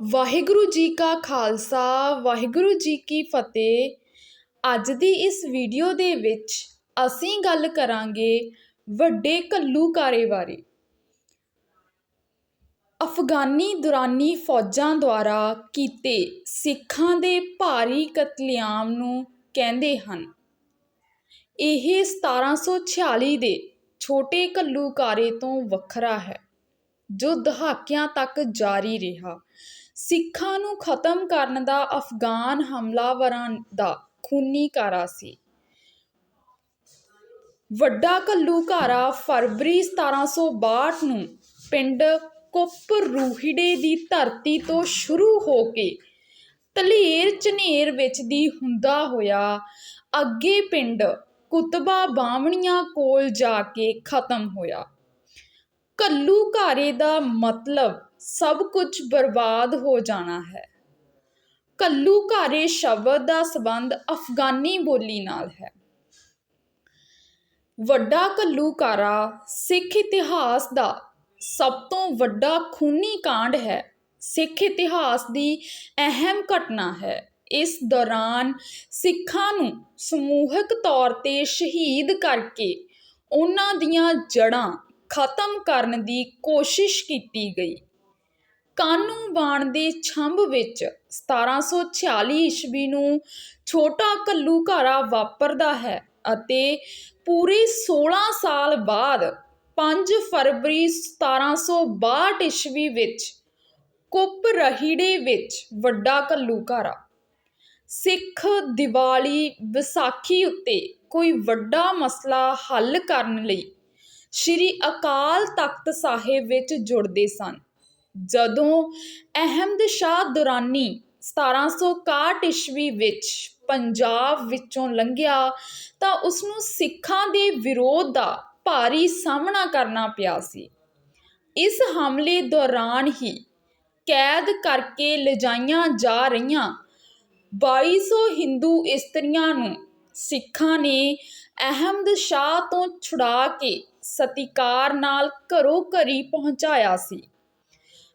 ਵਾਹਿਗੁਰੂ ਜੀ ਕਾ ਖਾਲਸਾ, ਵਾਹਿਗੁਰੂ ਜੀ ਕੀ ਫਤਿਹ। ਅੱਜ ਦੀ ਇਸ ਵੀਡੀਓ ਦੇ ਵਿੱਚ ਅਸੀਂ ਗੱਲ ਕਰਾਂਗੇ ਵੱਡੇ ਘੱਲੂਘਾਰੇ ਬਾਰੇ। ਅਫਗਾਨੀ ਦੁਰਾਨੀ ਫੌਜਾਂ ਦੁਆਰਾ ਕੀਤੇ ਸਿੱਖਾਂ ਦੇ ਭਾਰੀ ਕਤਲੇਆਮ ਨੂੰ ਕਹਿੰਦੇ ਹਨ। ਇਹ 1746 ਦੇ ਛੋਟੇ ਘੱਲੂਘਾਰੇ ਤੋਂ ਵੱਖਰਾ ਹੈ, ਜੋ ਦਹਾਕਿਆਂ ਤੱਕ ਜਾਰੀ ਰਿਹਾ। ਸਿੱਖਾਂ ਨੂੰ ਖਤਮ ਕਰਨ ਦਾ ਅਫਗਾਨ ਹਮਲਾਵਰਾਂ ਦਾ ਖੂਨੀ ਕਾਰਾ ਸੀ। ਵੱਡਾ ਘੱਲੂਘਾਰਾ ਫਰਵਰੀ 1762 ਨੂੰ ਪਿੰਡ ਕੁੱਪ ਰੂਹੀੜੇ ਦੀ ਧਰਤੀ ਤੋਂ ਸ਼ੁਰੂ ਹੋ ਕੇ ਧਲੇਰ ਝਨੇਰ ਵਿੱਚ ਦੀ ਹੁੰਦਾ ਹੋਇਆ ਅੱਗੇ ਪਿੰਡ ਕੁਤਬਾ ਬਾਹਮਣੀਆਂ ਕੋਲ ਜਾ ਕੇ ਖਤਮ ਹੋਇਆ। ਘੱਲੂਘਾਰੇ ਦਾ ਮਤਲਬ ਸਭ ਕੁਝ ਬਰਬਾਦ ਹੋ ਜਾਣਾ ਹੈ। ਘੱਲੂਘਾਰੇ ਸ਼ਬਦ ਦਾ ਸੰਬੰਧ ਅਫਗਾਨੀ ਬੋਲੀ ਨਾਲ ਹੈ। ਵੱਡਾ ਘੱਲੂਘਾਰਾ ਸਿੱਖ ਇਤਿਹਾਸ ਦਾ ਸਭ ਤੋਂ ਵੱਡਾ ਖੂਨੀ ਕਾਂਡ ਹੈ। ਸਿੱਖ ਇਤਿਹਾਸ ਦੀ ਅਹਿਮ ਘਟਨਾ ਹੈ। ਇਸ ਦੌਰਾਨ ਸਿੱਖਾਂ ਨੂੰ ਸਮੂਹਿਕ ਤੌਰ ਤੇ ਸ਼ਹੀਦ ਕਰਕੇ ਉਹਨਾਂ ਦੀਆਂ ਜੜ੍ਹਾਂ ਖਤਮ ਕਰਨ ਦੀ ਕੋਸ਼ਿਸ਼ ਕੀਤੀ ਗਈ। ਕਾਨੂੰ ਬਾਣ ਦੇ ਛੰਭ ਵਿੱਚ 1746 ਈਸਵੀ ਨੂੰ ਛੋਟਾ ਘੱਲੂਘਾਰਾ ਵਾਪਰਦਾ ਹੈ ਅਤੇ ਪੂਰੇ 16 ਸਾਲ ਬਾਅਦ 5 ਫਰਵਰੀ 1762 ਈਸਵੀ ਵਿੱਚ ਕੁੱਪ ਰਹੀੜੇ ਵਿੱਚ ਵੱਡਾ ਘੱਲੂਘਾਰਾ। ਸਿੱਖ ਦੀਵਾਲੀ ਵਿਸਾਖੀ ਉੱਤੇ ਕੋਈ ਵੱਡਾ ਮਸਲਾ ਹੱਲ ਕਰਨ ਲਈ ਸ੍ਰੀ ਅਕਾਲ ਤਖਤ ਸਾਹਿਬ ਵਿੱਚ ਜੁੜਦੇ ਸਨ। ਜਦੋਂ ਅਹਿਮਦ ਸ਼ਾਹ ਦੁਰਾਨੀ 1761 ਈਸਵੀ ਵਿੱਚ ਪੰਜਾਬ ਵਿੱਚੋਂ ਲੰਘਿਆ, ਤਾਂ ਉਸ ਨੂੰ ਸਿੱਖਾਂ ਦੇ ਵਿਰੋਧ ਦਾ ਭਾਰੀ ਸਾਹਮਣਾ ਕਰਨਾ ਪਿਆ ਸੀ। ਇਸ ਹਮਲੇ ਦੌਰਾਨ ਹੀ ਕੈਦ ਕਰਕੇ ਲਿਜਾਈਆਂ ਜਾ ਰਹੀਆਂ 2200 ਹਿੰਦੂ ਇਸਤਰੀਆਂ ਨੂੰ ਸਿੱਖਾਂ ਨੇ ਅਹਿਮਦ ਸ਼ਾਹ ਤੋਂ ਛੁਡਾ ਕੇ ਸਤਿਕਾਰ ਨਾਲ ਘਰੋ ਘਰੀ ਪਹੁੰਚਾਇਆ ਸੀ।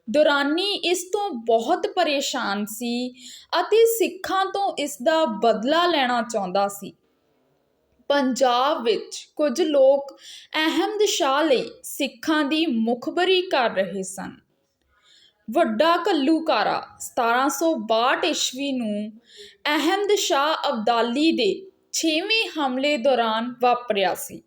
ਦੁਰਾਨੀ ਇਸ ਤੋਂ ਬਹੁਤ ਪਰੇਸ਼ਾਨ ਸੀ ਅਤੇ ਸਿੱਖਾਂ ਤੋਂ ਇਸ ਦਾ ਬਦਲਾ ਲੈਣਾ ਚਾਹੁੰਦਾ ਸੀ। ਪੰਜਾਬ ਵਿੱਚ ਕੁਝ ਲੋਕ ਅਹਿਮਦ ਸ਼ਾਹ ਲਈ ਸਿੱਖਾਂ ਦੀ ਮੁਖਬਰੀ ਕਰ ਰਹੇ ਸਨ। ਵੱਡਾ ਘੱਲੂਘਾਰਾ 1762 ਈਸਵੀ ਨੂੰ ਅਹਿਮਦ ਸ਼ਾਹ ਅਬਦਾਲੀ ਦੇ 6ਵੇਂ ਹਮਲੇ ਦੌਰਾਨ ਵਾਪਰਿਆ ਸੀ।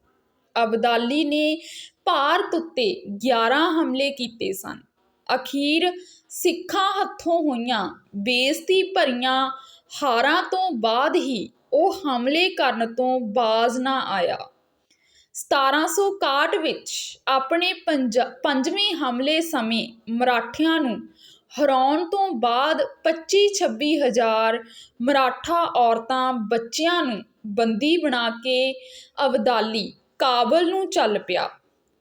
ਅਬਦਾਲੀ ਨੇ ਭਾਰਤ ਉੱਤੇ 11 ਹਮਲੇ ਕੀਤੇ ਸਨ। ਅਖੀਰ ਸਿੱਖਾਂ ਹੱਥੋਂ ਹੋਈਆਂ, ਬੇਇੱਜ਼ਤੀ ਭਰੀਆਂ ਹਾਰਾਂ ਤੋਂ ਬਾਅਦ ਹੀ ਉਹ ਹਮਲੇ ਕਰਨ ਤੋਂ ਬਾਜ਼ ਨਾ ਆਇਆ। 1761 ਵਿੱਚ ਆਪਣੇ ਪੰਜਵੇਂ ਹਮਲੇ ਸਮੇਂ ਮਰਾਠਿਆਂ ਨੂੰ ਹਰਾਉਣ ਤੋਂ ਬਾਅਦ 25-26 ਹਜ਼ਾਰ ਮਰਾਠਾ ਔਰਤਾਂ ਬੱਚਿਆਂ ਨੂੰ ਬੰਦੀ ਬਣਾ ਕੇ ਅਬਦਾਲੀ ਕਾਬਲ ਨੂੰ ਚੱਲ ਪਿਆ।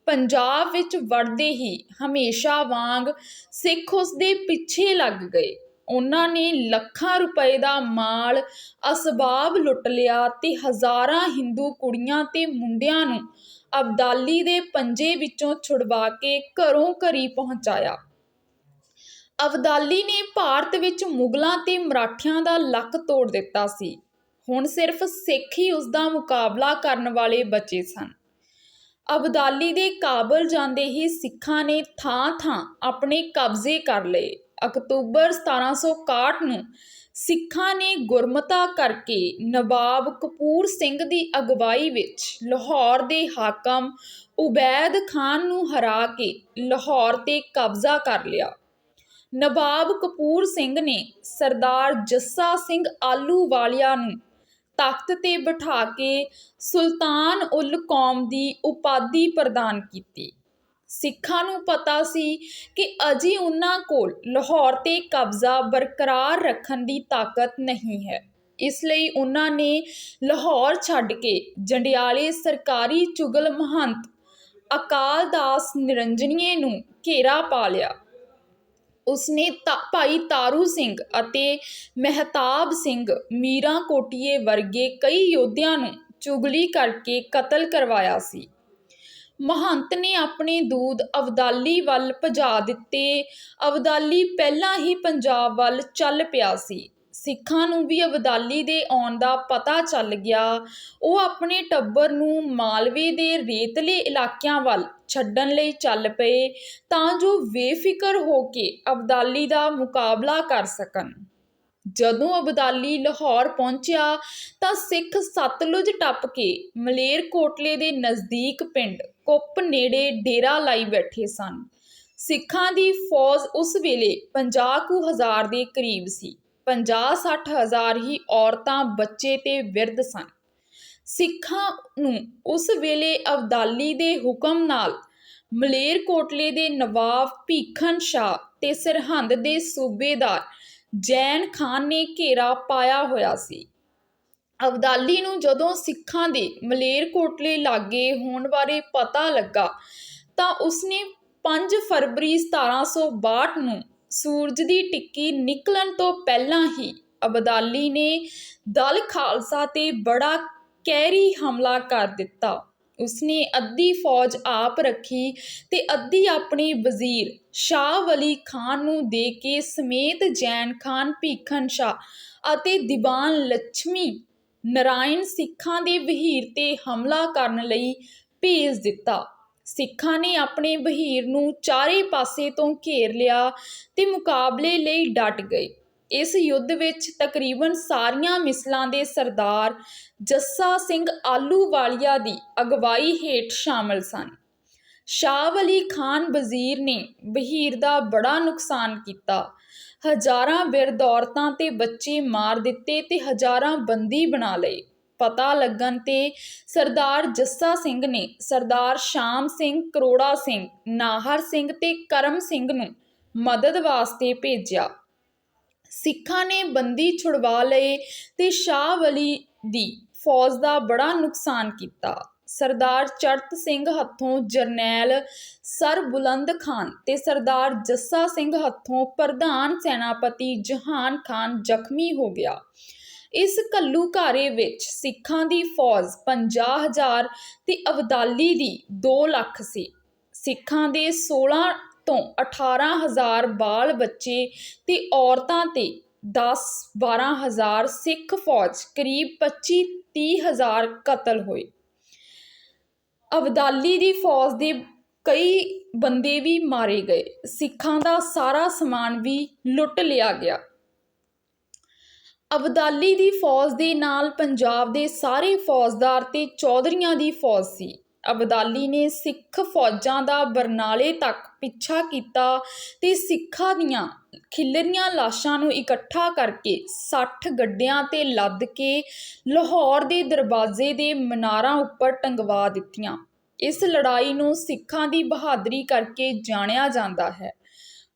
ਪੰਜਾਬ ਵਿੱਚ ਵੜਦੇ ਹੀ ਹਮੇਸ਼ਾ ਵਾਂਗ ਸਿੱਖ ਉਸ ਦੇ ਪਿੱਛੇ ਲੱਗ ਗਏ। ਉਹਨਾਂ ਨੇ ਲੱਖਾਂ ਰੁਪਏ ਦਾ ਮਾਲ, ਅਸਬਾਬ ਲੁੱਟ ਲਿਆ ਤੇ ਹਜ਼ਾਰਾਂ ਹਿੰਦੂ ਕੁੜੀਆਂ ਤੇ ਮੁੰਡਿਆਂ ਨੂੰ ਅਬਦਾਲੀ ਦੇ ਪੰਜੇ ਵਿੱਚੋਂ ਛੁਡਵਾ ਕੇ ਘਰੋਂ ਘਰੀ ਪਹੁੰਚਾਇਆ। ਅਬਦਾਲੀ ਨੇ ਭਾਰਤ ਵਿੱਚ ਮੁਗਲਾਂ ਤੇ ਮਰਾਠਿਆਂ ਦਾ ਲੱਕ ਤੋੜ ਦਿੱਤਾ ਸੀ। ਹੁਣ ਸਿਰਫ ਸਿੱਖ ਹੀ ਉਸ ਦਾ ਮੁਕਾਬਲਾ ਕਰਨ ਵਾਲੇ ਬਚੇ ਸਨ। ਅਬਦਾਲੀ ਦੇ ਕਾਬਲ ਜਾਂਦੇ ਹੀ ਸਿੱਖਾਂ ਨੇ ਥਾਂ-ਥਾਂ ਆਪਣੇ ਕਬਜ਼ੇ ਕਰ ਲਏ। ਅਕਤੂਬਰ 1761 ਨੂੰ ਸਿੱਖਾਂ ਨੇ ਗੁਰਮਤਾ ਕਰਕੇ ਨਵਾਬ ਕਪੂਰ ਸਿੰਘ ਦੀ ਅਗਵਾਈ ਵਿੱਚ ਲਾਹੌਰ ਦੇ ਹਾਕਮ ਉਬੈਦ ਖਾਨ ਨੂੰ ਹਰਾ ਕੇ ਲਾਹੌਰ ਤੇ ਕਬਜ਼ਾ ਕਰ ਲਿਆ। ਨਵਾਬ ਕਪੂਰ ਸਿੰਘ ਨੇ ਸਰਦਾਰ ਜੱਸਾ ਸਿੰਘ ਆਲੂ ਆਲੂਵਾਲੀਆ ਨੂੰ ਤਖਤ ਤੇ ਬਿਠਾ ਕੇ ਸੁਲਤਾਨ ਉਲ ਕੌਮ ਦੀ ਉਪਾਧੀ ਪ੍ਰਦਾਨ ਕੀਤੀ। ਸਿੱਖਾਂ ਨੂੰ ਪਤਾ ਸੀ ਕਿ ਅਜੇ ਉਹਨਾਂ ਕੋਲ ਲਾਹੌਰ ਤੇ ਕਬਜ਼ਾ ਬਰਕਰਾਰ ਰੱਖਣ ਦੀ ਤਾਕਤ ਨਹੀਂ ਹੈ। ਇਸ ਲਈ ਉਹਨਾਂ ਨੇ ਲਾਹੌਰ ਛੱਡ ਕੇ ਜੰਡਿਆਲੇ ਸਰਕਾਰੀ ਚੁਗਲ ਮਹੰਤ ਅਕਾਲ ਦਾਸ ਨਿਰੰਜਨੀਏ ਨੂੰ ਘੇਰਾ ਪਾ ਲਿਆ। ਉਸਨੇ ਭਾਈ ਤਾਰੂ ਸਿੰਘ ਅਤੇ ਮਹਿਤਾਬ ਸਿੰਘ ਮੀਰਾ ਕੋਟੀਏ ਵਰਗੇ ਕਈ ਯੋਧਿਆਂ ਨੂੰ ਚੁਗਲੀ ਕਰਕੇ ਕਤਲ ਕਰਵਾਇਆ ਸੀ। ਮਹੰਤ ਨੇ ਆਪਣੇ ਦੂਦ ਅਬਦਾਲੀ ਵੱਲ ਭਜਾ ਦਿੱਤੇ। ਅਬਦਾਲੀ ਪਹਿਲਾਂ ਹੀ ਪੰਜਾਬ ਵੱਲ ਚੱਲ ਪਿਆ ਸੀ। ਸਿੱਖਾਂ ਨੂੰ ਵੀ ਅਬਦਾਲੀ ਦੇ ਆਉਣ ਦਾ ਪਤਾ ਚੱਲ ਗਿਆ। ਉਹ ਆਪਣੇ ਟੱਬਰ ਨੂੰ ਮਾਲਵੇ ਦੇ ਰੇਤਲੇ ਇਲਾਕਿਆਂ ਵੱਲ ਛੱਡਣ ਲਈ ਚੱਲ ਪਏ ਤਾਂ ਜੋ ਬੇਫਿਕਰ ਹੋ ਕੇ ਅਬਦਾਲੀ ਦਾ ਮੁਕਾਬਲਾ ਕਰ ਸਕਣ। ਜਦੋਂ ਅਬਦਾਲੀ ਲਾਹੌਰ ਪਹੁੰਚਿਆ ਤਾਂ ਸਿੱਖ ਸਤਲੁਜ ਟੱਪ ਕੇ ਮਲੇਰਕੋਟਲੇ ਦੇ ਨਜ਼ਦੀਕ ਪਿੰਡ ਕੁੱਪ ਨੇੜੇ ਡੇਰਾ ਲਾਈ ਬੈਠੇ ਸਨ। ਸਿੱਖਾਂ ਦੀ ਫੌਜ ਉਸ ਵੇਲੇ 50 ਕੁ ਹਜ਼ਾਰ ਦੇ ਕਰੀਬ ਸੀ। 50-60 ਹਜ਼ਾਰ ਹੀ ਔਰਤਾਂ ਬੱਚੇ ਤੇ ਵਿਰਧ ਸਨ। ਸਿੱਖਾਂ ਨੂੰ ਉਸ ਵੇਲੇ ਅਬਦਾਲੀ ਦੇ ਹੁਕਮ ਨਾਲ ਮਲੇਰਕੋਟਲੇ ਦੇ ਨਵਾਬ ਭੀਖਨ ਸ਼ਾਹ ਤੇ ਸਰਹੰਦ ਦੇ ਸੂਬੇਦਾਰ ਜੈਨ ਖਾਨ ਨੇ ਘੇਰਾ ਪਾਇਆ ਹੋਇਆ ਸੀ। ਅਬਦਾਲੀ ਨੂੰ ਜਦੋਂ ਸਿੱਖਾਂ ਦੇ ਮਲੇਰਕੋਟਲੇ ਲਾਗੇ ਹੋਣ ਬਾਰੇ ਪਤਾ ਲੱਗਾ ਤਾਂ ਉਸਨੇ 5 ਫਰਵਰੀ 1762 ਨੂੰ ਸੂਰਜ ਦੀ ਟਿੱਕੀ ਨਿਕਲਣ ਤੋਂ ਪਹਿਲਾਂ ਹੀ ਅਬਦਾਲੀ ਨੇ ਦਲ ਖਾਲਸਾ ਤੇ ਬੜਾ ਕਹਿਰੀ ਹਮਲਾ ਕਰ ਦਿੱਤਾ। ਉਸਨੇ ਅੱਧੀ ਫੌਜ ਆਪ ਰੱਖੀ ਤੇ ਅੱਧੀ ਆਪਣੇ ਵਜ਼ੀਰ ਸ਼ਾਹ ਵਲੀ ਖਾਨ ਨੂੰ ਦੇ ਕੇ ਸਮੇਤ ਜੈਨ ਖਾਨ ਭੀਖਨ ਸ਼ਾਹ ਅਤੇ ਦੀਵਾਨ ਲక్ష్ਮੀ ਨਰਾਇਣ ਸਿੱਖਾਂ ਦੇ ਵਹੀਰ ਤੇ ਹਮਲਾ ਕਰਨ ਲਈ ਭੇਜ ਦਿੱਤਾ। ਸਿੱਖਾਂ ਨੇ ਆਪਣੇ ਵਹੀਰ ਨੂੰ ਚਾਰੇ ਪਾਸੇ ਤੋਂ ਘੇਰ ਲਿਆ ਤੇ ਮੁਕਾਬਲੇ ਲਈ ਡਟ ਗਏ। ਇਸ ਯੁੱਧ ਵਿੱਚ ਤਕਰੀਬਨ ਸਾਰੀਆਂ ਮਿਸਲਾਂ ਦੇ ਸਰਦਾਰ ਜੱਸਾ ਸਿੰਘ ਆਲੂਵਾਲੀਆ ਦੀ ਅਗਵਾਈ ਹੇਠ ਸ਼ਾਮਲ ਸਨ। ਸ਼ਾਹ ਵਲੀ ਖਾਨ ਵਜ਼ੀਰ ਨੇ ਬਹੀਰ ਦਾ ਬੜਾ ਨੁਕਸਾਨ ਕੀਤਾ। ਹਜ਼ਾਰਾਂ ਬਿਰਧ ਔਰਤਾਂ ਤੇ ਬੱਚੇ ਮਾਰ ਦਿੱਤੇ ਤੇ ਹਜ਼ਾਰਾਂ ਬੰਦੀ ਬਣਾ ਲਏ। ਪਤਾ ਲੱਗਣ ਤੇ ਸਰਦਾਰ ਜੱਸਾ ਸਿੰਘ ਨੇ ਸਰਦਾਰ ਸ਼ਾਮ ਸਿੰਘ, ਕਰੋੜਾ ਸਿੰਘ, ਨਾਹਰ ਸਿੰਘ ਤੇ ਕਰਮ ਸਿੰਘ ਨੂੰ ਮਦਦ ਵਾਸਤੇ ਭੇਜਿਆ। ਸਿੱਖਾਂ ਨੇ ਬੰਦੀ ਛੁਡਵਾ ਲਏ ਤੇ ਸ਼ਾਹ ਵਲੀ ਦੀ ਫੌਜ ਦਾ ਬੜਾ ਨੁਕਸਾਨ ਕੀਤਾ। ਸਰਦਾਰ ਚੜਤ ਸਿੰਘ ਹੱਥੋਂ ਜਰਨੈਲ ਸਰ ਬੁਲੰਦ ਖਾਨ ਤੇ ਸਰਦਾਰ ਜੱਸਾ ਸਿੰਘ ਹੱਥੋਂ ਪ੍ਰਧਾਨ ਸੈਨਾਪਤੀ ਜਹਾਨ ਖਾਨ ਜ਼ਖਮੀ ਹੋ ਗਿਆ। ਇਸ ਘੱਲੂਘਾਰੇ ਵਿੱਚ ਸਿੱਖਾਂ ਦੀ ਫੌਜ 50000 ਤੇ ਅਬਦਾਲੀ ਦੀ 2 ਲੱਖ ਸੀ। ਸਿੱਖਾਂ ਦੇ 16 ਤੋਂ 18000 ਬਾਲ ਬੱਚੇ ਤੇ ਔਰਤਾਂ ਤੇ 10-12 ਹਜ਼ਾਰ ਸਿੱਖ ਫੌਜ, ਕਰੀਬ 25-30 ਹਜ਼ਾਰ ਕਤਲ ਹੋਏ। ਅਬਦਾਲੀ ਦੀ ਫੌਜ ਦੇ ਕਈ ਬੰਦੇ ਵੀ ਮਾਰੇ ਗਏ। ਸਿੱਖਾਂ ਦਾ ਸਾਰਾ ਸਮਾਨ ਵੀ ਲੁੱਟ ਲਿਆ ਗਿਆ। ਅਬਦਾਲੀ ਦੀ ਫੌਜ ਦੇ ਨਾਲ ਪੰਜਾਬ ਦੇ ਸਾਰੇ ਫੌਜਦਾਰ ਤੇ ਚੌਧਰੀਆਂ ਦੀ ਫੌਜ ਸੀ। ਅਬਦਾਲੀ ਨੇ ਸਿੱਖ ਫੌਜਾਂ ਦਾ ਬਰਨਾਲੇ ਤੱਕ ਪਿੱਛਾ ਕੀਤਾ ਤੇ ਸਿੱਖਾਂ ਦੀਆਂ ਖਿਲਰੀਆਂ ਲਾਸ਼ਾਂ ਨੂੰ ਇਕੱਠਾ ਕਰਕੇ 60 ਗੱਡਿਆਂ ਤੇ ਲੱਦ ਕੇ ਲਾਹੌਰ ਦੇ ਦਰਵਾਜ਼ੇ ਦੇ ਮਨਾਰਾਂ ਉੱਪਰ ਟੰਗਵਾ ਦਿੱਤੀਆਂ। ਇਸ ਲੜਾਈ ਨੂੰ ਸਿੱਖਾਂ ਦੀ ਬਹਾਦਰੀ ਕਰਕੇ ਜਾਣਿਆ ਜਾਂਦਾ ਹੈ।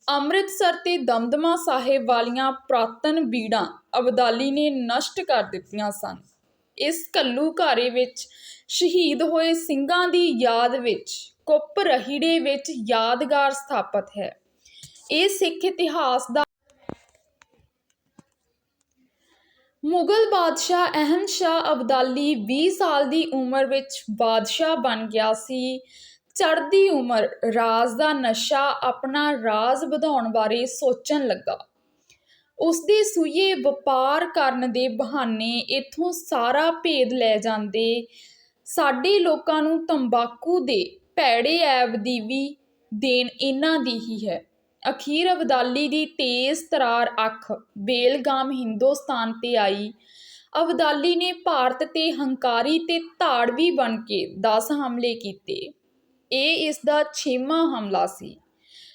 ਅੰਮ੍ਰਿਤਸਰ ਤੇ ਦਮਦਮਾ ਸਾਹਿਬ ਵਾਲੀਆਂ ਪ੍ਰਾਤਨ ਬੀੜਾਂ ਅਬਦਾਲੀ ਨੇ ਨਸ਼ਟ ਕਰ ਦਿੱਤੀਆਂ ਸਨ। ਇਸ ਘੱਲੂਘਾਰੇ ਵਿੱਚ ਸ਼ਹੀਦ ਹੋਏ ਸਿੰਘਾਂ ਦੀ ਯਾਦ ਵਿੱਚ, ਕੁੱਪ ਰਹੀੜੇ ਵਿੱਚ ਯਾਦਗਾਰ ਸਥਾਪਤ ਹੈ। ਇਹ ਸਿੱਖ ਇਤਿਹਾਸ ਦਾ ਮੁਗਲ ਬਾਦਸ਼ਾਹ ਅਹਿਮਦ ਸ਼ਾਹ ਅਬਦਾਲੀ 20 ਸਾਲ ਦੀ ਉਮਰ ਵਿੱਚ ਬਾਦਸ਼ਾਹ ਬਣ ਗਿਆ ਸੀ। ਚੜ੍ਹਦੀ ਉਮਰ, ਰਾਜ ਦਾ ਨਸ਼ਾ ਆਪਣਾ ਰਾਜ ਵਧਾਉਣ ਬਾਰੇ ਸੋਚਣ ਲੱਗਾ। ਉਸਦੇ ਸੂਈਏ ਵਪਾਰ ਕਰਨ ਦੇ ਬਹਾਨੇ ਇੱਥੋਂ ਸਾਰਾ ਭੇਦ ਲੈ ਜਾਂਦੇ। ਸਾਡੇ ਲੋਕਾਂ ਨੂੰ ਤੰਬਾਕੂ ਦੇ ਭੈੜੇ ਐਬ ਦੀ ਵੀ ਦੇਣ ਇਹਨਾਂ ਦੀ ਹੀ ਹੈ। ਅਖੀਰ ਅਬਦਾਲੀ ਦੀ ਤੇਜ਼ ਤਰਾਰ ਅੱਖ ਬੇਲਗਾਮ ਹਿੰਦੁਸਤਾਨ ਤੇ ਆਈ। ਅਬਦਾਲੀ ਨੇ ਭਾਰਤ ਤੇ ਹੰਕਾਰੀ ਤੇ ਧਾੜਵੀ ਬਣ ਕੇ 10 ਹਮਲੇ ਕੀਤੇ। ਇਹ ਇਸ ਦਾ 6ਵਾਂ ਹਮਲਾ ਸੀ।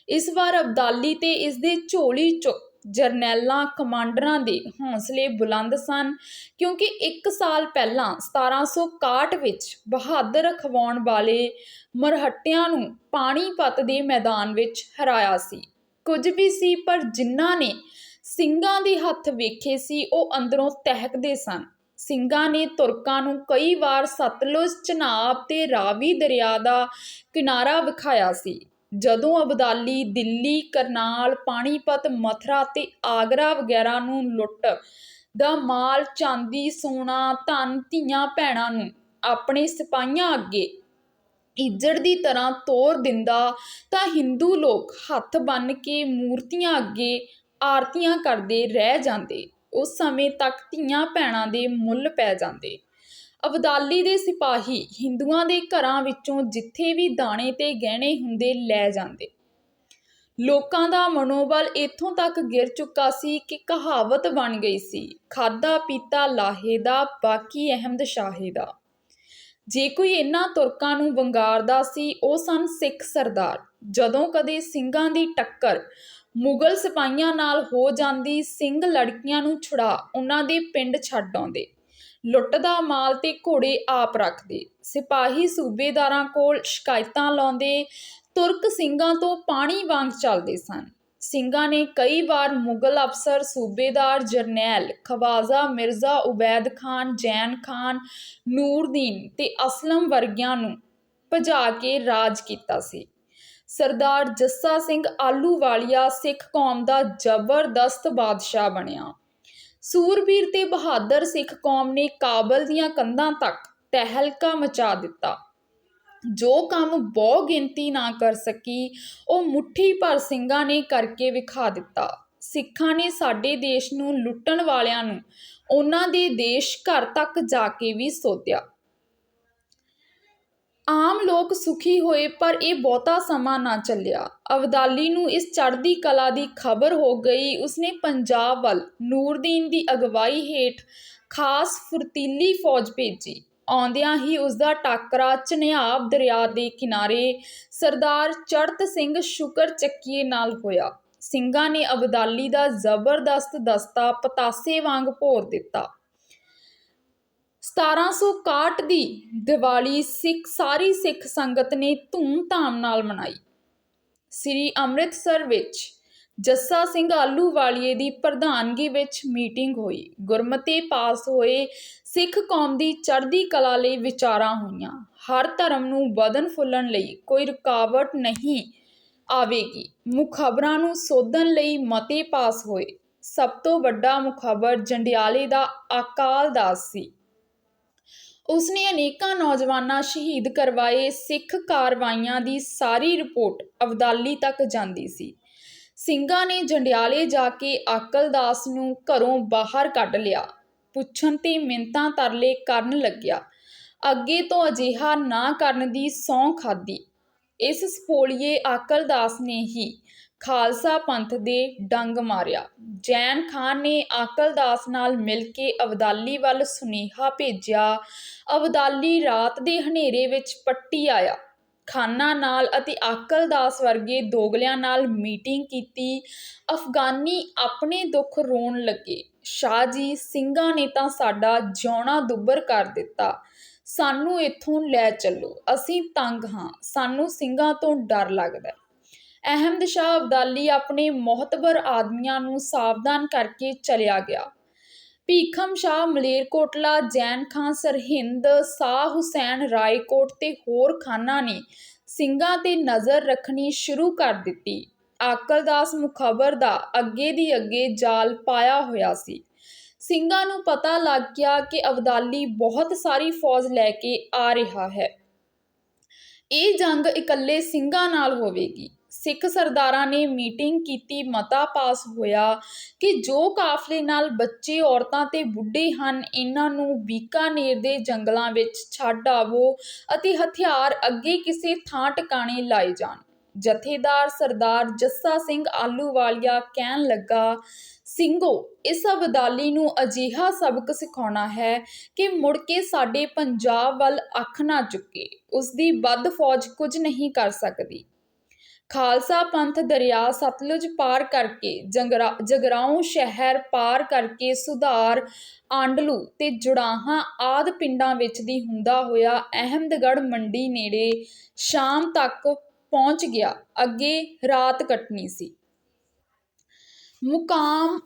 ਇਸ ਵਾਰ ਅਬਦਾਲੀ ਤੇ ਇਸ ਦੇ ਝੋਲੀ ਚੁੱਕ ਜਰਨੈਲਾਂ ਕਮਾਂਡਰਾਂ ਦੇ ਹੌਸਲੇ ਬੁਲੰਦ ਸਨ, ਕਿਉਂਕਿ 1 ਸਾਲ ਪਹਿਲਾਂ 1761 ਵਿੱਚ ਬਹਾਦਰ ਅਖਵਾਉਣ ਵਾਲੇ ਮਰਹੱਟਿਆਂ ਨੂੰ ਪਾਣੀਪਤ ਦੇ ਮੈਦਾਨ ਵਿੱਚ ਹਰਾਇਆ ਸੀ। ਕੁਝ ਵੀ ਸੀ, ਪਰ ਜਿਨ੍ਹਾਂ ਨੇ ਸਿੰਘਾਂ ਦੇ ਹੱਥ ਵੇਖੇ ਸੀ, ਉਹ ਅੰਦਰੋਂ ਤਹਿਕਦੇ ਸਨ। ਸਿੰਘਾਂ ਨੇ ਤੁਰਕਾਂ ਨੂੰ ਕਈ ਵਾਰ ਸਤਲੁਜ ਚਨਾਬ ਤੇ ਰਾਵੀ ਦਰਿਆ ਦਾ ਕਿਨਾਰਾ ਵਿਖਾਇਆ ਸੀ। ਜਦੋਂ ਅਬਦਾਲੀ, ਦਿੱਲੀ, ਕਰਨਾਲ, ਪਾਣੀਪਤ, ਮਥੁਰਾ ਅਤੇ ਆਗਰਾ ਵਗੈਰਾ ਨੂੰ ਲੁੱਟ, ਦਾ ਮਾਲ, ਚਾਂਦੀ, ਸੋਨਾ, ਧਨ, ਧੀਆਂ, ਭੈਣਾਂ ਨੂੰ ਆਪਣੇ ਸਿਪਾਹੀਆਂ ਅੱਗੇ ਇੱਜੜ ਦੀ ਤਰ੍ਹਾਂ ਤੋਰ ਦਿੰਦਾ, ਤਾਂ ਹਿੰਦੂ ਲੋਕ ਹੱਥ ਬੰਨ੍ਹ ਕੇ ਮੂਰਤੀਆਂ ਅੱਗੇ ਆਰਤੀਆਂ ਕਰਦੇ ਰਹਿ ਜਾਂਦੇ। ਉਸ ਸਮੇਂ ਤੱਕ ਧੀਆਂ, ਭੈਣਾਂ ਦੇ ਮੁੱਲ ਪੈ ਜਾਂਦੇ। ਅਬਦਾਲੀ ਦੇ ਸਿਪਾਹੀ ਹਿੰਦੂਆਂ ਦੇ ਘਰਾਂ ਵਿੱਚੋਂ ਜਿੱਥੇ ਵੀ ਦਾਣੇ ਤੇ ਗਹਿਣੇ ਹੁੰਦੇ ਲੈ ਜਾਂਦੇ। ਲੋਕਾਂ ਦਾ ਮਨੋਬਲ ਇੱਥੋਂ ਤੱਕ ਗਿਰ ਚੁੱਕਾ ਸੀ ਕਿ ਕਹਾਵਤ ਬਣ ਗਈ ਸੀ ਖਾਦਾ ਪੀਤਾ ਲਾਹੇ ਦਾ, ਬਾਕੀ ਅਹਿਮਦ ਸ਼ਾਹੇ ਦਾ। ਜੇ ਕੋਈ ਇਹਨਾਂ ਤੁਰਕਾਂ ਨੂੰ ਵੰਗਾਰਦਾ ਸੀ, ਉਹ ਸਨ ਸਿੱਖ ਸਰਦਾਰ। ਜਦੋਂ ਕਦੇ ਸਿੰਘਾਂ ਦੀ ਟੱਕਰ ਮੁਗਲ ਸਿਪਾਹੀਆਂ ਨਾਲ ਹੋ ਜਾਂਦੀ, ਸਿੰਘ ਲੜਕੀਆਂ ਨੂੰ ਛੁੜਾ ਉਹਨਾਂ ਦੇ ਪਿੰਡ ਛੱਡ ਆਉਂਦੇ। ਲੁੱਟ ਦਾ ਮਾਲ ਤੇ ਘੋੜੇ ਆਪ ਰੱਖਦੇ। ਸਿਪਾਹੀ ਸੂਬੇਦਾਰਾਂ ਕੋਲ ਸ਼ਿਕਾਇਤਾਂ ਲਾਉਂਦੇ ਤੁਰਕ ਸਿੰਘਾਂ ਤੋਂ ਪਾਣੀ ਵਾਂਗ ਚੱਲਦੇ ਸਨ। ਸਿੰਘਾਂ ਨੇ ਕਈ ਵਾਰ ਮੁਗਲ ਅਫਸਰ, ਸੂਬੇਦਾਰ, ਜਰਨੈਲ ਖਵਾਜਾ ਮਿਰਜ਼ਾ ਉਬੈਦ ਖਾਨ, ਜੈਨ ਖਾਨ, ਨੂਰਦੀਨ ਤੇ ਅਸਲਮ ਵਰਗਿਆਂ ਨੂੰ ਭਜਾ ਕੇ ਰਾਜ ਕੀਤਾ ਸੀ। ਸਰਦਾਰ ਜੱਸਾ ਸਿੰਘ ਆਲੂਵਾਲੀਆ ਸਿੱਖ ਕੌਮ ਦਾ ਜ਼ਬਰਦਸਤ ਬਾਦਸ਼ਾਹ ਬਣਿਆ। ਸੂਰਬੀਰ ਤੇ ਬਹਾਦਰ ਸਿੱਖ ਕੌਮ ਨੇ ਕਾਬਲ ਦੀਆਂ ਕੰਧਾਂ ਤੱਕ ਤਹਿਲਕਾ ਮਚਾ ਦਿੱਤਾ। ਜੋ ਕੰਮ ਬਹੁ ਗਿਣਤੀ ਨਾ ਕਰ ਸਕੀ, ਉਹ ਮੁੱਠੀ ਭਰ ਸਿੰਘਾਂ ਨੇ ਕਰਕੇ ਵਿਖਾ ਦਿੱਤਾ। ਸਿੱਖਾਂ ਨੇ ਸਾਡੇ ਦੇਸ਼ ਨੂੰ ਲੁੱਟਣ ਵਾਲਿਆਂ ਨੂੰ ਉਹਨਾਂ ਦੇ ਦੇਸ਼ ਘਰ ਤੱਕ ਜਾ ਕੇ ਵੀ ਸੋਧਿਆ। ਆਮ ਲੋਕ ਸੁਖੀ ਹੋਏ, ਪਰ ਇਹ ਬਹੁਤਾ ਸਮਾਂ ਨਾ ਚੱਲਿਆ। ਅਬਦਾਲੀ ਨੂੰ ਇਸ ਚੜ੍ਹਦੀ ਕਲਾ ਦੀ ਖਬਰ ਹੋ ਗਈ। ਉਸਨੇ ਪੰਜਾਬ ਵੱਲ ਨੂਰਦੀਨ ਦੀ ਅਗਵਾਈ ਹੇਠ ਖਾਸ ਫੁਰਤੀਲੀ ਫੌਜ ਭੇਜੀ। ਆਉਂਦਿਆਂ ਹੀ ਉਸਦਾ ਟਾਕਰਾ ਚਨਿਆਬ ਦਰਿਆ ਦੇ ਕਿਨਾਰੇ ਸਰਦਾਰ ਚੜਤ ਸਿੰਘ ਸ਼ੁਕਰ ਚੱਕੀਏ ਨਾਲ ਹੋਇਆ। ਸਿੰਘਾਂ ਨੇ ਅਬਦਾਲੀ ਦਾ ਜ਼ਬਰਦਸਤ ਦਸਤਾ ਪਤਾਸੇ ਵਾਂਗ ਭੋਰ ਦਿੱਤਾ। 1761 ਦੀ ਦੀਵਾਲੀ ਸਿੱਖ, ਸਾਰੀ ਸਿੱਖ ਸੰਗਤ ਨੇ ਧੂਮ-ਧਾਮ ਨਾਲ ਮਨਾਈ। ਸ੍ਰੀ ਅੰਮ੍ਰਿਤਸਰ ਵਿੱਚ ਜੱਸਾ ਸਿੰਘ ਆਲੂਵਾਲੀਏ ਦੀ ਪ੍ਰਧਾਨਗੀ ਵਿੱਚ ਮੀਟਿੰਗ ਹੋਈ। ਗੁਰਮਤੇ ਪਾਸ ਹੋਏ ਸਿੱਖ ਕੌਮ ਦੀ ਚੜ੍ਹਦੀ ਕਲਾ ਲਈ ਵਿਚਾਰਾਂ ਹੋਈਆਂ। ਹਰ ਧਰਮ ਨੂੰ ਵਧਣ ਫੁੱਲਣ ਲਈ ਕੋਈ ਰੁਕਾਵਟ ਨਹੀਂ ਆਵੇਗੀ। ਮੁਖਬਰਾਂ ਨੂੰ ਸੋਧਣ ਲਈ ਮਤੇ ਪਾਸ ਹੋਏ। ਸਭ ਤੋਂ ਵੱਡਾ ਮੁਖਬਰ ਜੰਡਿਆਲੇ ਦਾ ਅਕਾਲ ਦਾਸ ਸੀ। ਉਸਨੇ ਅਨੇਕਾਂ ਨੌਜਵਾਨਾਂ ਸ਼ਹੀਦ ਕਰਵਾਏ, ਸਿੱਖ ਕਾਰਵਾਈਆਂ ਦੀ ਸਾਰੀ ਰਿਪੋਰਟ ਅਬਦਾਲੀ ਤੱਕ ਜਾਂਦੀ ਸੀ। ਸਿੰਘਾਂ ਨੇ ਜੰਡਿਆਲੇ ਜਾ ਕੇ ਆਕਲਦਾਸ ਨੂੰ ਘਰੋਂ ਬਾਹਰ ਕੱਢ ਲਿਆ। ਪੁੱਛਣ ਤੇ ਮਿੰਤਾਂ ਤਰਲੇ ਕਰਨ ਲੱਗਿਆ। ਅੱਗੇ ਤੋਂ ਅਜਿਹਾ ਨਾ ਕਰਨ ਦੀ ਸਹੁੰ ਖਾਦੀ ਇਸ ਸਫੋਲੀਏ ਆਕਲਦਾਸ ਨੇ ਹੀ ਖਾਲਸਾ ਪੰਥ ਦੇ ਡੰਗ ਮਾਰਿਆ। ਜੈਨ ਖਾਨ ਨੇ ਅਕਲਦਾਸ ਨਾਲ ਮਿਲ ਕੇ ਅਬਦਾਲੀ ਵੱਲ ਸੁਨੇਹਾ ਭੇਜਿਆ। ਅਬਦਾਲੀ ਰਾਤ ਦੇ ਹਨੇਰੇ ਵਿੱਚ ਪੱਟੀ ਆਇਆ। ਖਾਨਾ ਨਾਲ ਅਤੇ ਅਕਲਦਾਸ ਵਰਗੇ ਦੋਗਲਿਆਂ ਨਾਲ ਮੀਟਿੰਗ ਕੀਤੀ। ਅਫਗਾਨੀ ਆਪਣੇ ਦੁੱਖ ਰੋਣ ਲੱਗੇ। ਸ਼ਾਹ ਜੀ ਸਿੰਘਾਂ ਨੇ ਤਾਂ ਸਾਡਾ ਜਿਉਣਾ ਦੁੱਬਰ ਕਰ ਦਿੱਤਾ। ਸਾਨੂੰ ਇੱਥੋਂ ਲੈ ਚੱਲੋ, ਅਸੀਂ ਤੰਗ ਹਾਂ। ਸਾਨੂੰ ਸਿੰਘਾਂ ਤੋਂ ਡਰ ਲੱਗਦਾ ਅਹਿਮਦ ਸ਼ਾਹ ਅਬਦਾਲੀ ਆਪਣੇ ਮੋਹਤਬਰ ਆਦਮੀਆਂ ਨੂੰ ਸਾਵਧਾਨ ਕਰਕੇ ਚਲਿਆ ਗਿਆ। ਭੀਖਮ ਸ਼ਾਹ ਮਲੇਰਕੋਟਲਾ, ਜੈਨ ਖਾਨ ਸਰਹਿੰਦ ਸਾਹ ਹੁਸੈਨ ਰਾਏਕੋਟ ਤੇ ਹੋਰ ਖਾਨਾਂ ਨੇ ਸਿੰਘਾਂ ਤੇ ਨਜ਼ਰ ਰੱਖਣੀ ਸ਼ੁਰੂ ਕਰ ਦਿੱਤੀ। ਆਕਲਦਾਸ ਮੁਖਬਰ ਦਾ ਅੱਗੇ ਦੀ ਅੱਗੇ ਜਾਲ ਪਾਇਆ ਹੋਇਆ ਸੀ। ਸਿੰਘਾਂ ਨੂੰ ਪਤਾ ਲੱਗ ਗਿਆ ਕਿ ਅਬਦਾਲੀ ਬਹੁਤ ਸਾਰੀ ਫੌਜ ਲੈ ਕੇ ਆ ਰਿਹਾ ਹੈ। ਇਹ ਜੰਗ ਇਕੱਲੇ ਸਿੰਘਾਂ ਨਾਲ ਹੋਵੇਗੀ। ਸਿੱਖ ਸਰਦਾਰਾਂ ਨੇ ਮੀਟਿੰਗ ਕੀਤੀ, ਮਤਾ ਪਾਸ ਹੋਇਆ ਕਿ ਜੋ ਕਾਫਲੇ ਨਾਲ ਬੱਚੇ, ਔਰਤਾਂ ਤੇ ਬੁੱਢੇ ਹਨ, ਇਹਨਾਂ ਨੂੰ ਬੀਕਾਨੇਰ ਦੇ ਜੰਗਲਾਂ ਵਿੱਚ ਛੱਡ ਆਵੋ ਅਤੇ ਹਥਿਆਰ ਅੱਗੇ ਕਿਸੇ ਥਾਂ ਟਿਕਾਣੇ ਲਾਏ ਜਾਣ। ਜਥੇਦਾਰ ਸਰਦਾਰ ਜੱਸਾ ਸਿੰਘ ਆਲੂਵਾਲੀਆ ਕਹਿਣ ਲੱਗਾ, ਸਿੰਘੋ, ਇਸ ਅਬਦਾਲੀ ਨੂੰ ਅਜਿਹਾ ਸਬਕ ਸਿਖਾਉਣਾ ਹੈ ਕਿ ਮੁੜ ਕੇ ਸਾਡੇ ਪੰਜਾਬ ਵੱਲ ਅੱਖ ਨਾ ਚੁੱਕੇ। ਉਸ ਦੀ ਵੱਧ ਫੌਜ ਕੁਝ ਨਹੀਂ ਕਰ ਸਕਦੀ। ਖਾਲਸਾ ਪੰਥ ਦਰਿਆ ਸਤਲੁਜ ਪਾਰ ਕਰਕੇ, ਜੰਗਰਾ, ਜਗਰਾਉਂ ਸ਼ਹਿਰ ਪਾਰ ਕਰਕੇ ਸੁਧਾਰ, ਆਂਡਲੂ ਤੇ ਜੁੜਾਹਾਂ ਆਦ ਪਿੰਡਾਂ ਵਿੱਚ ਦੀ ਹੁੰਦਾ ਹੋਇਆ ਅਹਿਮਦਗੜ੍ਹ ਮੰਡੀ ਨੇੜੇ ਸ਼ਾਮ ਤੱਕ ਪਹੁੰਚ ਗਿਆ। ਅੱਗੇ ਰਾਤ ਕੱਟਣੀ ਸੀ। ਮੁਕਾਮ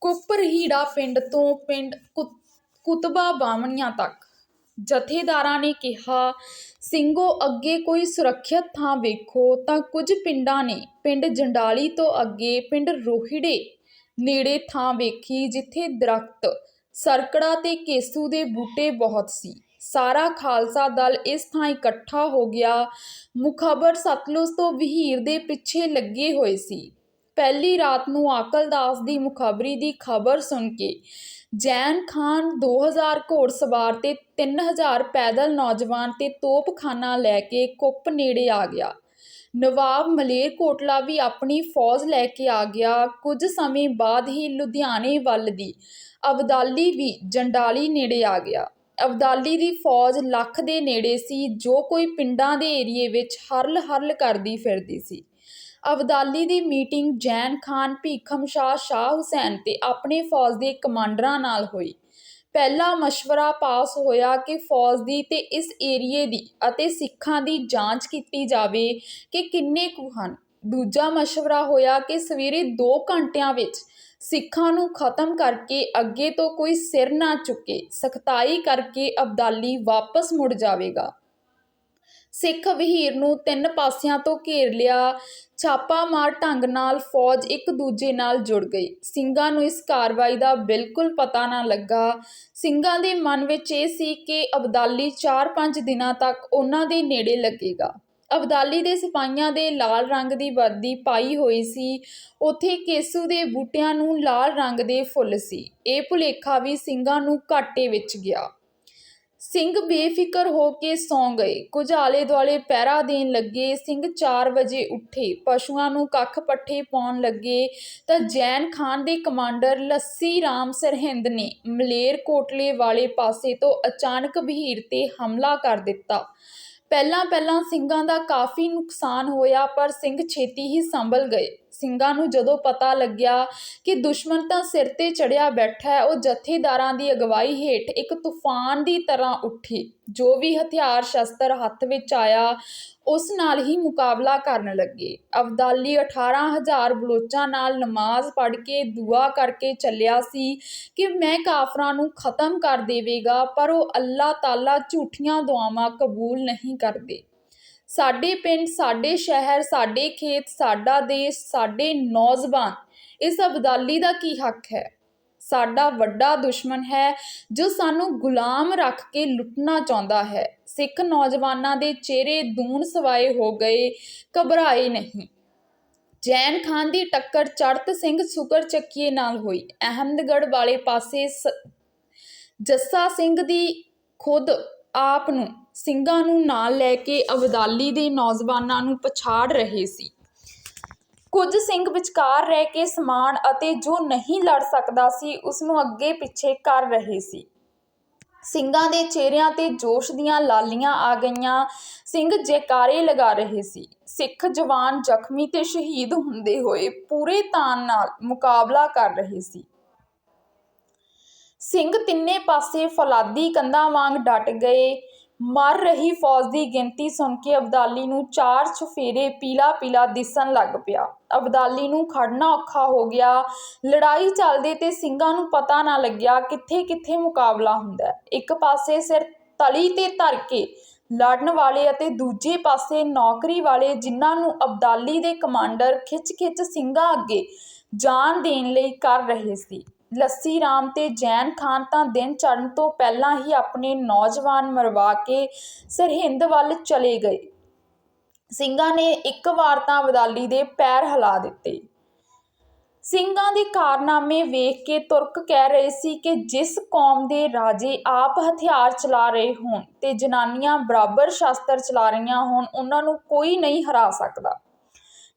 ਕੁਪਰਹੀੜਾ ਪਿੰਡ ਤੋਂ ਪਿੰਡ ਕੁ- ਕੁਤਬਾ ਬਾਵਣੀਆਂ ਤੱਕ ਜਥੇਦਾਰਾਂ ਨੇ ਕਿਹਾ, ਸਿੰਘੋ, ਅੱਗੇ ਕੋਈ ਸੁਰੱਖਿਅਤ ਥਾਂ ਵੇਖੋ ਤਾਂ ਕੁਝ ਪਿੰਡਾਂ ਨੇ, ਪਿੰਡ ਜੰਡਾਲੀ ਤੋਂ ਅੱਗੇ ਪਿੰਡ ਰੋਹਿੜੇ ਨੇੜੇ ਥਾਂ ਵੇਖੀ ਜਿੱਥੇ ਦਰਖਤ, ਸਰਕੜਾ ਤੇ ਕੇਸੂ ਦੇ ਬੂਟੇ ਬਹੁਤ ਸੀ। ਸਾਰਾ ਖਾਲਸਾ ਦਲ ਇਸ ਥਾਂ ਇਕੱਠਾ ਹੋ ਗਿਆ। ਮੁਖਬਰ ਸਤਲੁਜ ਤੋਂ ਵਹੀਰ ਦੇ ਪਿੱਛੇ ਲੱਗੇ ਹੋਏ ਸੀ। ਪਹਿਲੀ ਰਾਤ ਨੂੰ ਆਕਲਦਾਸ ਦੀ ਮੁਖਬਰੀ ਦੀ ਖਬਰ ਸੁਣ ਕੇ ਜੈਨ ਖਾਨ 2000 ਘੋੜਸਵਾਰ ਤੇ 3000 ਪੈਦਲ ਨੌਜਵਾਨ ਤੇ ਤੋਪਖਾਨਾ ਲੈ ਕੇ ਕੁੱਪ ਨੇੜੇ ਆ ਗਿਆ। ਨਵਾਬ ਮਲੇਰਕੋਟਲਾ ਵੀ ਆਪਣੀ ਫੌਜ ਲੈ ਕੇ ਆ ਗਿਆ। ਕੁਝ ਸਮੇਂ ਬਾਅਦ ਹੀ ਲੁਧਿਆਣੇ ਵੱਲ ਦੀ ਅਬਦਾਲੀ ਵੀ ਜੰਡਾਲੀ ਨੇੜੇ ਆ ਗਿਆ। ਅਬਦਾਲੀ ਦੀ ਫੌਜ ਲੱਖ ਦੇ ਨੇੜੇ ਸੀ, ਜੋ ਕੋਈ ਪਿੰਡਾਂ ਦੇ ਏਰੀਏ ਵਿੱਚ ਹਰਲ ਹਰਲ ਕਰਦੀ ਫਿਰਦੀ ਸੀ। ਅਬਦਾਲੀ ਦੀ ਮੀਟਿੰਗ ਜ਼ੈਨ ਖਾਨ, ਭੀਖਮ ਸ਼ਾਹ ਸ਼ਾਹ ਹੁਸੈਨ ਤੇ ਆਪਣੇ ਫੌਜ ਦੇ ਕਮਾਂਡਰਾਂ ਨਾਲ ਹੋਈ। ਪਹਿਲਾ ਮਸ਼ਵਰਾ ਪਾਸ ਹੋਇਆ ਕਿ ਫੌਜ ਦੀ ਤੇ ਇਸ ਏਰੀਏ ਦੀ ਅਤੇ ਸਿੱਖਾਂ ਦੀ ਜਾਂਚ ਕੀਤੀ ਜਾਵੇ ਕਿ ਕਿੰਨੇ ਕੁ ਹਨ। ਦੂਜਾ ਮਸ਼ਵਰਾ ਹੋਇਆ ਕਿ ਸਵੇਰੇ 2 ਘੰਟਿਆਂ ਵਿੱਚ ਸਿੱਖਾਂ ਨੂੰ ਖਤਮ ਕਰਕੇ ਅੱਗੇ ਤੋਂ ਕੋਈ ਸਿਰ ਨਾ ਚੁੱਕੇ, ਸਖਤਾਈ ਕਰਕੇ ਅਬਦਾਲੀ ਵਾਪਸ ਮੁੜ ਜਾਵੇਗਾ। ਸਿੱਖ ਵਹੀਰ ਨੂੰ ਤਿੰਨ ਪਾਸਿਆਂ ਤੋਂ ਘੇਰ ਲਿਆ। ਛਾਪਾਮਾਰ ਢੰਗ ਨਾਲ ਫੌਜ ਇੱਕ ਦੂਜੇ ਨਾਲ ਜੁੜ ਗਈ। ਸਿੰਘਾਂ ਨੂੰ ਇਸ ਕਾਰਵਾਈ ਦਾ ਬਿਲਕੁਲ ਪਤਾ ਨਾ ਲੱਗਾ। ਸਿੰਘਾਂ ਦੇ ਮਨ ਵਿੱਚ ਇਹ ਸੀ ਕਿ ਅਬਦਾਲੀ 4-5 ਦਿਨਾਂ ਤੱਕ ਉਹਨਾਂ ਦੇ ਨੇੜੇ ਲੱਗੇਗਾ। ਅਬਦਾਲੀ ਦੇ ਸਿਪਾਹੀਆਂ ਦੇ ਲਾਲ ਰੰਗ ਦੀ ਵਰਦੀ ਪਾਈ ਹੋਈ ਸੀ। ਉੱਥੇ ਕੇਸੂ ਦੇ ਬੂਟਿਆਂ ਨੂੰ ਲਾਲ ਰੰਗ ਦੇ ਫੁੱਲ ਸੀ। ਇਹ ਭੁਲੇਖਾ ਵੀ ਸਿੰਘਾਂ ਨੂੰ ਘਾਟੇ ਵਿੱਚ ਗਿਆ। ਸਿੰਘ ਬੇਫਿਕਰ ਹੋ ਕੇ ਸੌਂ ਗਏ। ਕੁਝ ਆਲੇ ਦੁਆਲੇ ਪਹਿਰਾ ਦੇਣ ਲੱਗੇ। ਸਿੰਘ 4 ਵਜੇ ਉੱਠੇ। ਪਸ਼ੂਆਂ ਨੂੰ ਕੱਖ ਪੱਠੇ ਪਾਉਣ ਲੱਗੇ ਤਾਂ ਜੈਨ ਖਾਨ ਦੇ ਕਮਾਂਡਰ ਲੱਸੀ ਰਾਮ ਸਰਹਿੰਦ ਨੇ ਮਲੇਰ ਕੋਟਲੇ ਵਾਲੇ ਪਾਸੇ ਤੋਂ ਅਚਾਨਕ ਵਹੀਰ ਤੇ ਹਮਲਾ ਕਰ ਦਿੱਤਾ। ਪਹਿਲਾਂ ਪਹਿਲਾਂ ਸਿੰਘਾਂ ਦਾ ਕਾਫੀ ਨੁਕਸਾਨ ਹੋਇਆ, ਪਰ ਸਿੰਘ ਛੇਤੀ ਹੀ ਸੰਭਲ ਗਏ। ਸਿੰਘਾਂ ਨੂੰ ਜਦੋਂ ਪਤਾ ਲੱਗਿਆ ਕਿ ਦੁਸ਼ਮਣ ਤਾਂ ਸਿਰ ਤੇ ਚੜਿਆ ਬੈਠਾ ਹੈ, ਉਹ ਜਥੇਦਾਰਾਂ ਦੀ ਅਗਵਾਈ ਹੇਠ ਇੱਕ ਤੂਫਾਨ ਦੀ ਤਰ੍ਹਾਂ ਉੱਠੀ। ਜੋ ਵੀ ਹਥਿਆਰ ਸ਼ਸਤਰ ਹੱਥ ਵਿੱਚ ਆਇਆ, ਉਸ ਨਾਲ ਹੀ ਮੁਕਾਬਲਾ ਕਰਨ ਲੱਗੇ। ਅਬਦਾਲੀ 18000 ਬਲੋਚਾਂ ਨਾਲ ਨਮਾਜ਼ ਪੜ੍ਹ ਕੇ ਦੁਆ ਕਰਕੇ ਚੱਲਿਆ ਸੀ ਕਿ ਮੈਂ ਕਾਫਰਾਂ ਨੂੰ ਖਤਮ ਕਰ ਦੇਵੇਗਾ, ਪਰ ਉਹ ਅੱਲਾਹ ਤਾਲਾ ਝੂਠੀਆਂ ਦੁਆਵਾਂ ਕਬੂਲ ਨਹੀਂ ਕਰਦੇ। ਸਾਡੇ ਪਿੰਡ, ਸਾਡੇ ਸ਼ਹਿਰ, ਸਾਡੇ ਖੇਤ, ਸਾਡਾ ਦੇਸ਼, ਸਾਡੇ ਨੌਜਵਾਨ, ਇਸ ਅਬਦਾਲੀ ਦਾ ਕੀ ਹੱਕ ਹੈ? ਸਾਡਾ ਵੱਡਾ ਦੁਸ਼ਮਣ ਹੈ ਜੋ ਸਾਨੂੰ ਗੁਲਾਮ ਰੱਖ ਕੇ ਲੁੱਟਣਾ ਚਾਹੁੰਦਾ ਹੈ। ਸਿੱਖ ਨੌਜਵਾਨਾਂ ਦੇ ਚਿਹਰੇ ਦੂਣ ਸਵਾਏ ਹੋ ਗਏ, ਘਬਰਾਏ ਨਹੀਂ। ਜੈਨ ਖਾਨ ਦੀ ਟੱਕਰ ਚੜਤ ਸਿੰਘ ਸੁਕਰ ਚੱਕੀਏ ਨਾਲ ਹੋਈ। ਅਹਿਮਦਗੜ੍ਹ ਵਾਲੇ ਪਾਸੇ ਸ- ਜੱਸਾ ਸਿੰਘ ਦੀ ਖੁਦ ਆਪ ਨੂੰ, ਸਿੰਘਾਂ ਨੂੰ ਨਾਲ ਲੈ ਕੇ ਅਬਦਾਲੀ ਦੇ ਨੌਜਵਾਨਾਂ ਨੂੰ ਪਛਾੜ ਰਹੇ ਸੀ। ਕੁਝ ਸਿੰਘ ਵਿਚਕਾਰ ਰਹਿ ਕੇ ਸਮਾਨ ਅਤੇ ਜੋ ਨਹੀਂ ਲੜ ਸਕਦਾ ਸੀ, ਉਸ ਨੂੰ ਅੱਗੇ ਪਿੱਛੇ ਕਰ ਰਹੇ ਸੀ। ਸਿੰਘਾਂ ਦੇ ਚਿਹਰਿਆਂ ਤੇ ਜੋਸ਼ ਦੀਆਂ ਲਾਲੀਆਂ ਆ ਗਈਆਂ। ਸਿੰਘ ਜੈਕਾਰੇ ਲਗਾ ਰਹੇ ਸੀ। ਸਿੱਖ ਜਵਾਨ ਜ਼ਖਮੀ ਤੇ ਸ਼ਹੀਦ ਹੁੰਦੇ ਹੋਏ ਪੂਰੇ ਤਾਨ ਨਾਲ ਮੁਕਾਬਲਾ ਕਰ ਰਹੇ ਸੀ। ਸਿੰਘ ਤਿੰਨੇ ਪਾਸੇ ਫਲਾਦੀ ਕੰਧਾਂ ਵਾਂਗ ਡਟ ਗਏ। ਮਰ ਰਹੀ ਫੌਜ ਦੀ ਗਿਣਤੀ ਸੁਣ ਕੇ ਅਬਦਾਲੀ ਨੂੰ ਚਾਰ ਚੁਫੇਰੇ ਪੀਲਾ ਪੀਲਾ ਦਿਸਣ ਲੱਗ ਪਿਆ। ਅਬਦਾਲੀ ਨੂੰ ਖੜਨਾ ਔਖਾ ਹੋ ਗਿਆ। ਲੜਾਈ ਚੱਲਦੇ ਤੇ ਸਿੰਘਾਂ ਨੂੰ ਪਤਾ ਨਾ ਲੱਗਿਆ ਕਿੱਥੇ ਕਿੱਥੇ ਮੁਕਾਬਲਾ ਹੁੰਦਾ ਇੱਕ ਪਾਸੇ ਸਿਰ ਤਲੀ ਤੇ ਧਰ ਕੇ ਲੜਨ ਵਾਲੇ ਅਤੇ ਦੂਜੇ ਪਾਸੇ ਨੌਕਰੀ ਵਾਲੇ ਜਿਨ੍ਹਾਂ ਨੂੰ ਅਬਦਾਲੀ ਦੇ ਕਮਾਂਡਰ ਖਿੱਚ-ਖਿੱਚ ਸਿੰਘਾਂ ਅੱਗੇ ਜਾਨ ਦੇਣ ਲਈ ਕਰ ਰਹੇ ਸੀ। ਲੱਸੀ ਰਾਮ ਤੇ ਜੈਨ ਖਾਨ ਤਾਂ ਦਿਨ ਚੜ੍ਹਨ ਤੋਂ ਪਹਿਲਾਂ ਹੀ ਆਪਣੇ ਨੌਜਵਾਨ ਮਰਵਾ ਕੇ ਸਰਹਿੰਦ ਵੱਲ ਚਲੇ ਗਏ। ਸਿੰਘਾਂ ਨੇ ਇੱਕ ਵਾਰ ਤਾਂ ਅਬਦਾਲੀ ਦੇ ਪੈਰ ਹਿਲਾ ਦਿੱਤੇ। ਸਿੰਘਾਂ ਦੇ ਕਾਰਨਾਮੇ ਵੇਖ ਕੇ ਤੁਰਕ ਕਹਿ ਰਹੇ ਸੀ ਕਿ ਜਿਸ ਕੌਮ ਦੇ ਰਾਜੇ ਆਪ ਹਥਿਆਰ ਚਲਾ ਰਹੇ ਹੋਣ ਤੇ ਜਨਾਨੀਆਂ ਬਰਾਬਰ ਸ਼ਾਸਤਰ ਚਲਾ ਰਹੀਆਂ ਹੋਣ, ਉਹਨਾਂ ਨੂੰ ਕੋਈ ਨਹੀਂ ਹਰਾ ਸਕਦਾ।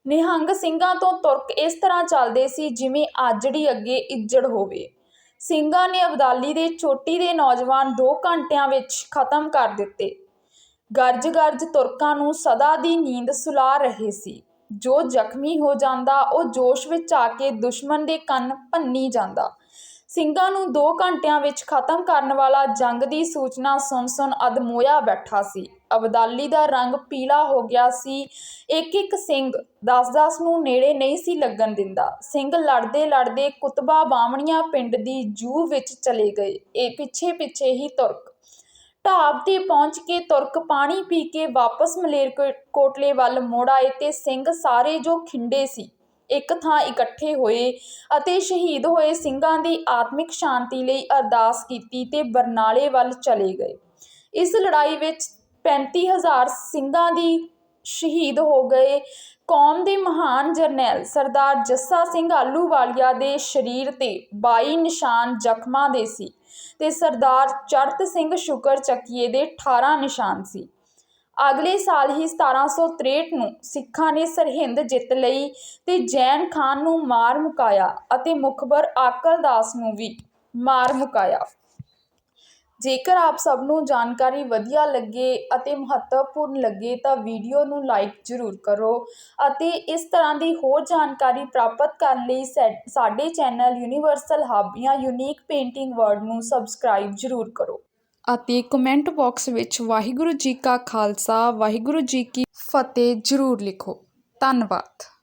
ਨਿਹੰਗ ਸਿੰਘਾਂ ਤੋਂ ਤੁਰਕ ਇਸ ਤਰ੍ਹਾਂ ਚੱਲਦੇ ਸੀ ਜਿਵੇਂ ਆਜੜੀ ਅੱਗੇ ਇੱਜੜ ਹੋਵੇ। ਸਿੰਘਾਂ ਨੇ ਅਬਦਾਲੀ ਦੇ ਚੋਟੀ ਦੇ ਨੌਜਵਾਨ 2 ਘੰਟਿਆਂ ਵਿੱਚ ਖਤਮ ਕਰ ਦਿੱਤੇ। ਗਰਜ ਗਰਜ ਤੁਰਕਾਂ ਨੂੰ ਸਦਾ ਦੀ ਨੀਂਦ ਸੁਲਾ ਰਹੇ ਸੀ। ਜੋ ਜ਼ਖਮੀ ਹੋ ਜਾਂਦਾ, ਉਹ ਜੋਸ਼ ਵਿੱਚ ਆ ਕੇ ਦੁਸ਼ਮਣ ਦੇ ਕੰਨ ਭੰਨੀ ਜਾਂਦਾ। ਸਿੰਘਾਂ ਨੂੰ 2 ਘੰਟਿਆਂ ਵਿੱਚ ਖਤਮ ਕਰਨ ਵਾਲਾ ਜੰਗ ਦੀ ਸੂਚਨਾ ਸੁਣ ਸੁਣ ਅਦਮੋਇਆ ਬੈਠਾ ਸੀ। ਅਬਦਾਲੀ ਦਾ ਰੰਗ ਪੀਲਾ ਹੋ ਗਿਆ ਸੀ। ਇੱਕ ਇੱਕ ਸਿੰਘ 10-10 ਨੂੰ ਨੇੜੇ ਨਹੀਂ ਸੀ ਲੱਗਣ ਦਿੰਦਾ। ਸਿੰਘ ਲੜਦੇ ਲੜਦੇ ਕੁਤਬਾ ਬਾਮਣੀਆਂ ਪਿੰਡ ਦੀ ਜੂ ਵਿੱਚ ਚਲੇ ਗਏ। ਇਹ ਪਿੱਛੇ ਪਿੱਛੇ ਹੀ ਤੁਰਕ। ਢਾਬ ਤੇ ਪਹੁੰਚ ਕੇ ਤੁਰਕ ਪਾਣੀ ਪੀ ਕੇ ਵਾਪਸ ਮਲੇਰਕੋਟਲੇ ਵੱਲ ਮੁੜ ਆਏ ਤੇ ਸਿੰਘ ਸਾਰੇ ਜੋ ਖਿੰਡੇ ਸੀ ਇੱਕ ਥਾਂ ਇਕੱਠੇ ਹੋਏ ਅਤੇ ਸ਼ਹੀਦ ਹੋਏ ਸਿੰਘਾਂ ਦੀ ਆਤਮਿਕ ਸ਼ਾਂਤੀ ਲਈ ਅਰਦਾਸ ਕੀਤੀ ਤੇ ਬਰਨਾਲੇ ਵੱਲ ਚਲੇ ਗਏ। ਇਸ ਲੜਾਈ ਵਿੱਚ 35000 ਸਿੰਘਾਂ ਦੀ ਸ਼ਹੀਦ ਹੋ ਗਏ। ਕੌਮ ਦੇ ਮਹਾਨ ਜਰਨੈਲ ਸਰਦਾਰ ਜੱਸਾ ਸਿੰਘ ਆਲੂਵਾਲੀਆ ਦੇ ਸਰੀਰ ਤੇ 22 ਨਿਸ਼ਾਨ ਜ਼ਖਮਾਂ ਦੇ ਸੀ ਤੇ ਸਰਦਾਰ ਚੜਤ ਸਿੰਘ ਸ਼ੁਕਰ ਚੱਕੀਏ ਦੇ 18 ਨਿਸ਼ਾਨ ਸੀ। ਅਗਲੇ ਸਾਲ ਹੀ 1763 ਨੂੰ ਸਿੱਖਾਂ ਨੇ ਸਰਹਿੰਦ ਜਿੱਤ ਲਈ ਤੇ ਜੈਨ ਖਾਨ ਨੂੰ ਮਾਰ ਮੁਕਾਇਆ ਅਤੇ ਮੁਖਬਰ ਆਕਲ ਦਾਸ ਨੂੰ ਵੀ ਮਾਰ ਮੁਕਾਇਆ। ਜੇਕਰ ਆਪ ਸਭ ਨੂੰ ਜਾਣਕਾਰੀ ਵਧੀਆ ਲੱਗੇ ਅਤੇ ਮਹੱਤਵਪੂਰਨ ਲੱਗੇ ਤਾਂ ਵੀਡੀਓ ਨੂੰ ਲਾਈਕ ਜ਼ਰੂਰ ਕਰੋ ਅਤੇ ਇਸ ਤਰ੍ਹਾਂ ਦੀ ਹੋਰ ਜਾਣਕਾਰੀ ਪ੍ਰਾਪਤ ਕਰਨ ਲਈ ਸੈ- ਸਾਡੇ ਚੈਨਲ ਯੂਨੀਵਰਸਲ ਹੱਬ ਜਾਂ ਯੂਨੀਕ ਪੇਂਟਿੰਗ ਵਰਲਡ ਨੂੰ ਸਬਸਕ੍ਰਾਈਬ ਜ਼ਰੂਰ ਕਰੋ। ਅਤੇ ਕਮੈਂਟ ਬਾਕਸ ਵਿੱਚ ਵਾਹਿਗੁਰੂ ਜੀ ਕਾ ਖਾਲਸਾ, ਵਾਹਿਗੁਰੂ ਜੀ ਕੀ ਫਤਿਹ ਜ਼ਰੂਰ ਲਿਖੋ। ਧੰਨਵਾਦ।